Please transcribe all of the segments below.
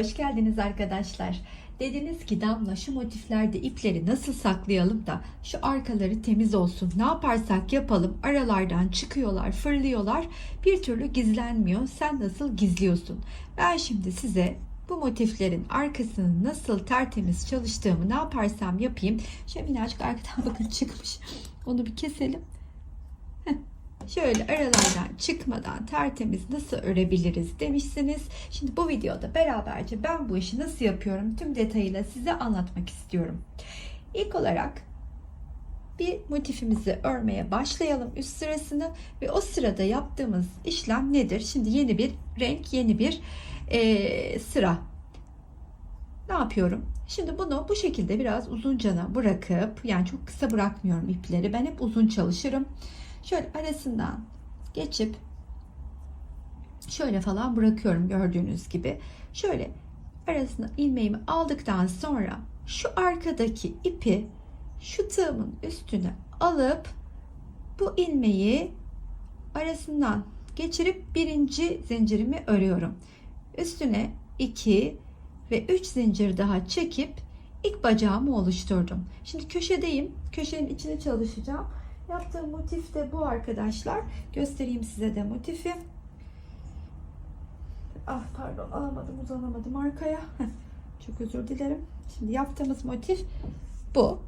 hoş geldiniz arkadaşlar. Dediniz ki Damla şu motiflerde ipleri nasıl saklayalım da şu arkaları temiz olsun. Ne yaparsak yapalım aralardan çıkıyorlar, fırlıyorlar. Bir türlü gizlenmiyor. Sen nasıl gizliyorsun? Ben şimdi size bu motiflerin arkasının nasıl tertemiz çalıştığımı ne yaparsam yapayım. Şöyle minnacık arkadan bakın çıkmış. Onu bir keselim. Şöyle aralardan çıkmadan tertemiz nasıl örebiliriz demişsiniz. Şimdi bu videoda beraberce ben bu işi nasıl yapıyorum tüm detayıyla size anlatmak istiyorum. İlk olarak bir motifimizi örmeye başlayalım üst sırasını ve o sırada yaptığımız işlem nedir? Şimdi yeni bir renk, yeni bir e, sıra. Ne yapıyorum? Şimdi bunu bu şekilde biraz uzuncana bırakıp yani çok kısa bırakmıyorum ipleri. Ben hep uzun çalışırım. Şöyle arasından geçip şöyle falan bırakıyorum gördüğünüz gibi. Şöyle arasına ilmeğimi aldıktan sonra şu arkadaki ipi şu tığımın üstüne alıp bu ilmeği arasından geçirip birinci zincirimi örüyorum. Üstüne 2 ve 3 zincir daha çekip ilk bacağımı oluşturdum. Şimdi köşedeyim. Köşenin içine çalışacağım. Yaptığım motif de bu arkadaşlar. Göstereyim size de motifi. Ah pardon alamadım uzanamadım arkaya. Çok özür dilerim. Şimdi yaptığımız motif bu.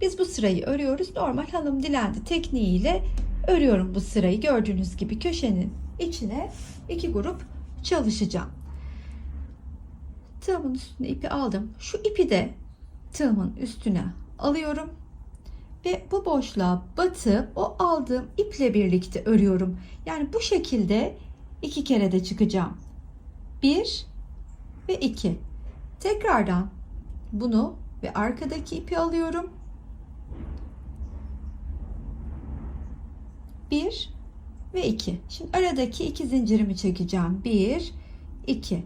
Biz bu sırayı örüyoruz. Normal hanım dilendi tekniğiyle örüyorum bu sırayı. Gördüğünüz gibi köşenin içine iki grup çalışacağım. Tığımın üstüne ipi aldım. Şu ipi de tığımın üstüne alıyorum ve bu boşluğa batıp o aldığım iple birlikte örüyorum. Yani bu şekilde iki kere de çıkacağım. Bir ve iki. Tekrardan bunu ve arkadaki ipi alıyorum. Bir ve iki. Şimdi aradaki iki zincirimi çekeceğim. Bir, iki.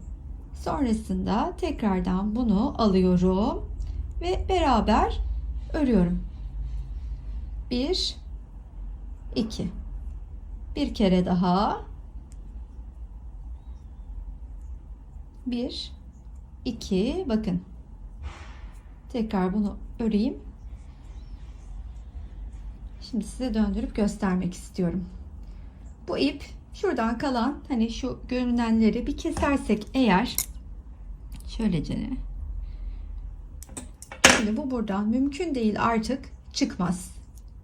Sonrasında tekrardan bunu alıyorum ve beraber örüyorum. 1 2 bir kere daha. 1 2 bakın. Tekrar bunu öreyim. Şimdi size döndürüp göstermek istiyorum. Bu ip şuradan kalan hani şu görünenleri bir kesersek eğer şöylece. Şimdi bu buradan mümkün değil artık çıkmaz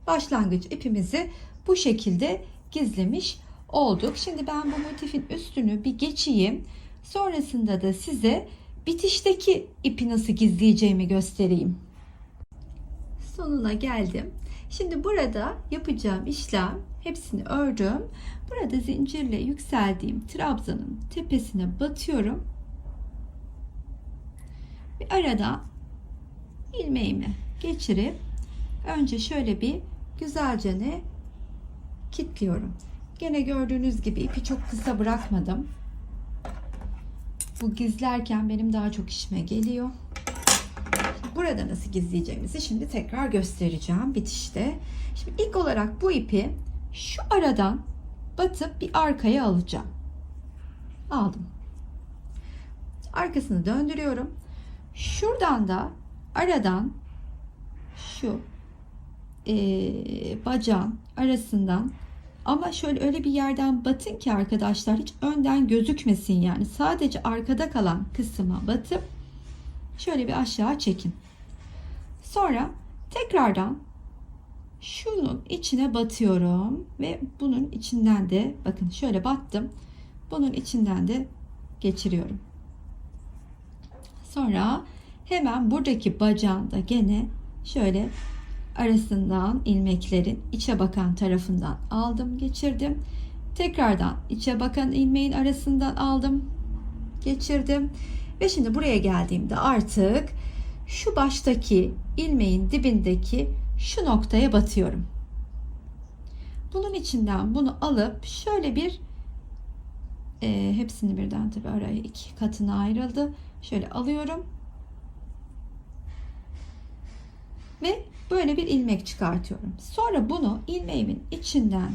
başlangıç ipimizi bu şekilde gizlemiş olduk. Şimdi ben bu motifin üstünü bir geçeyim. Sonrasında da size bitişteki ipi nasıl gizleyeceğimi göstereyim. Sonuna geldim. Şimdi burada yapacağım işlem hepsini ördüm. Burada zincirle yükseldiğim trabzanın tepesine batıyorum. Ve arada ilmeğimi geçirip önce şöyle bir güzelce ne kilitliyorum. Gene gördüğünüz gibi ipi çok kısa bırakmadım. Bu gizlerken benim daha çok işime geliyor. Burada nasıl gizleyeceğimizi şimdi tekrar göstereceğim bitişte. Şimdi ilk olarak bu ipi şu aradan batıp bir arkaya alacağım. Aldım. Arkasını döndürüyorum. Şuradan da aradan şu e, bacağın arasından ama şöyle öyle bir yerden batın ki arkadaşlar hiç önden gözükmesin yani sadece arkada kalan kısma batıp şöyle bir aşağı çekin. Sonra tekrardan şunun içine batıyorum ve bunun içinden de bakın şöyle battım. Bunun içinden de geçiriyorum. Sonra hemen buradaki bacağında gene şöyle arasından ilmeklerin içe bakan tarafından aldım geçirdim. Tekrardan içe bakan ilmeğin arasından aldım geçirdim. Ve şimdi buraya geldiğimde artık şu baştaki ilmeğin dibindeki şu noktaya batıyorum. Bunun içinden bunu alıp şöyle bir e, hepsini birden tabi araya iki katına ayrıldı. Şöyle alıyorum. Ve böyle bir ilmek çıkartıyorum. Sonra bunu ilmeğimin içinden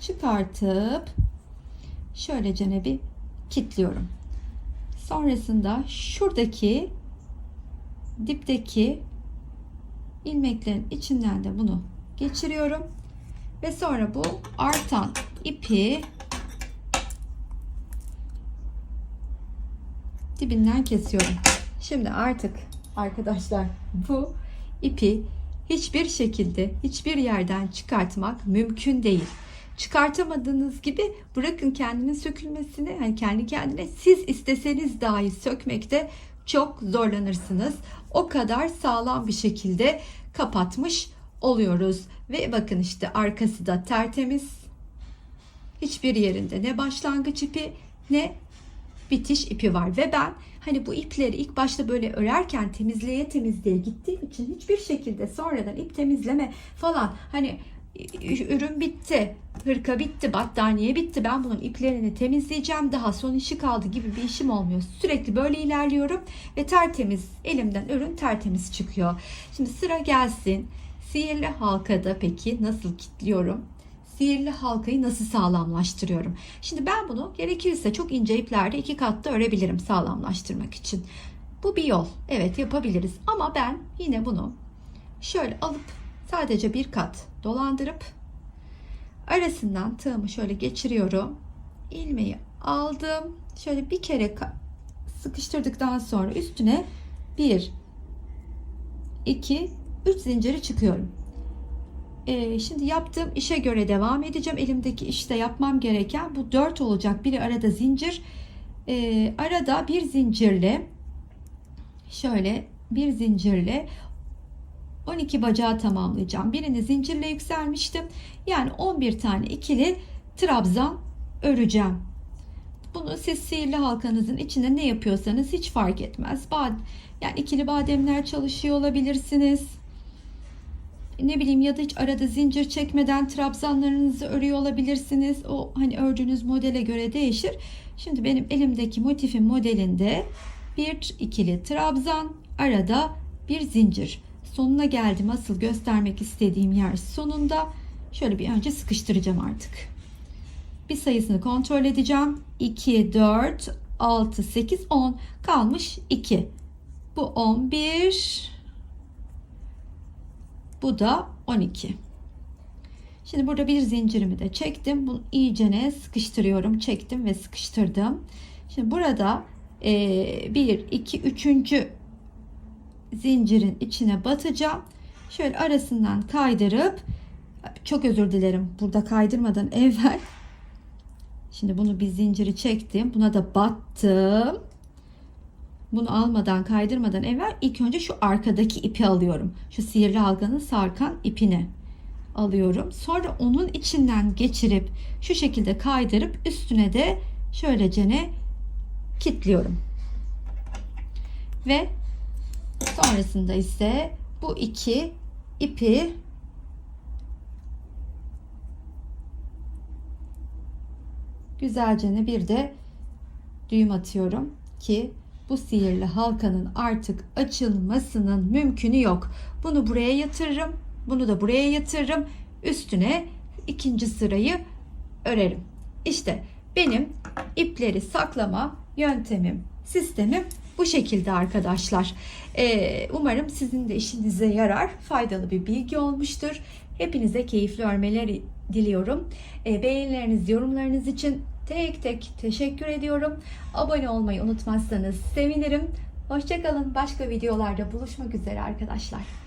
çıkartıp şöylece bir kilitliyorum. Sonrasında şuradaki dipteki ilmeklerin içinden de bunu geçiriyorum. Ve sonra bu artan ipi dibinden kesiyorum. Şimdi artık arkadaşlar bu ipi hiçbir şekilde hiçbir yerden çıkartmak mümkün değil. Çıkartamadığınız gibi bırakın kendinin sökülmesini hani kendi kendine siz isteseniz dahi sökmekte çok zorlanırsınız. O kadar sağlam bir şekilde kapatmış oluyoruz. Ve bakın işte arkası da tertemiz. Hiçbir yerinde ne başlangıç ipi ne bitiş ipi var ve ben hani bu ipleri ilk başta böyle örerken temizleye temizleye gittiğim için hiçbir şekilde sonradan ip temizleme falan hani ürün bitti, hırka bitti, battaniye bitti. Ben bunun iplerini temizleyeceğim. Daha son işi kaldı gibi bir işim olmuyor. Sürekli böyle ilerliyorum ve tertemiz elimden ürün tertemiz çıkıyor. Şimdi sıra gelsin. Sihirli halkada peki nasıl kilitliyorum? Sihirli halkayı nasıl sağlamlaştırıyorum? Şimdi ben bunu gerekirse çok ince iplerde iki katta örebilirim sağlamlaştırmak için. Bu bir yol. Evet yapabiliriz. Ama ben yine bunu şöyle alıp sadece bir kat dolandırıp arasından tığımı şöyle geçiriyorum. ilmeği aldım. Şöyle bir kere sıkıştırdıktan sonra üstüne bir, iki, üç zinciri çıkıyorum. Ee, şimdi yaptığım işe göre devam edeceğim. Elimdeki işte yapmam gereken bu dört olacak. Biri arada zincir. Ee, arada bir zincirle şöyle bir zincirle 12 bacağı tamamlayacağım. Birini zincirle yükselmiştim. Yani 11 tane ikili trabzan öreceğim. Bunu siz sihirli halkanızın içinde ne yapıyorsanız hiç fark etmez. Bad yani ikili bademler çalışıyor olabilirsiniz. Ne bileyim ya da hiç arada zincir çekmeden trabzanlarınızı örüyor olabilirsiniz. O hani ördüğünüz modele göre değişir. Şimdi benim elimdeki motifin modelinde bir ikili trabzan, arada bir zincir sonuna geldim. Asıl göstermek istediğim yer sonunda. Şöyle bir önce sıkıştıracağım artık. Bir sayısını kontrol edeceğim. 2, 4, 6, 8, 10 kalmış 2. Bu 11. Bu da 12. Şimdi burada bir zincirimi de çektim. Bunu iyicene sıkıştırıyorum. Çektim ve sıkıştırdım. Şimdi burada 1, 2, 3 zincirin içine batacağım. Şöyle arasından kaydırıp çok özür dilerim. Burada kaydırmadan evvel şimdi bunu bir zinciri çektim. Buna da battım. Bunu almadan kaydırmadan evvel ilk önce şu arkadaki ipi alıyorum. Şu sihirli halkanın sarkan ipini alıyorum. Sonra onun içinden geçirip şu şekilde kaydırıp üstüne de şöylecene kilitliyorum. Ve Sonrasında ise bu iki ipi güzelce bir de düğüm atıyorum ki bu sihirli halkanın artık açılmasının mümkünü yok. Bunu buraya yatırırım. Bunu da buraya yatırırım. Üstüne ikinci sırayı örerim. İşte benim ipleri saklama yöntemim, sistemim bu şekilde arkadaşlar. Ee, umarım sizin de işinize yarar, faydalı bir bilgi olmuştur. Hepinize keyifli örmeler diliyorum. Ee, beğenileriniz, yorumlarınız için tek tek teşekkür ediyorum. Abone olmayı unutmazsanız sevinirim. Hoşçakalın. Başka videolarda buluşmak üzere arkadaşlar.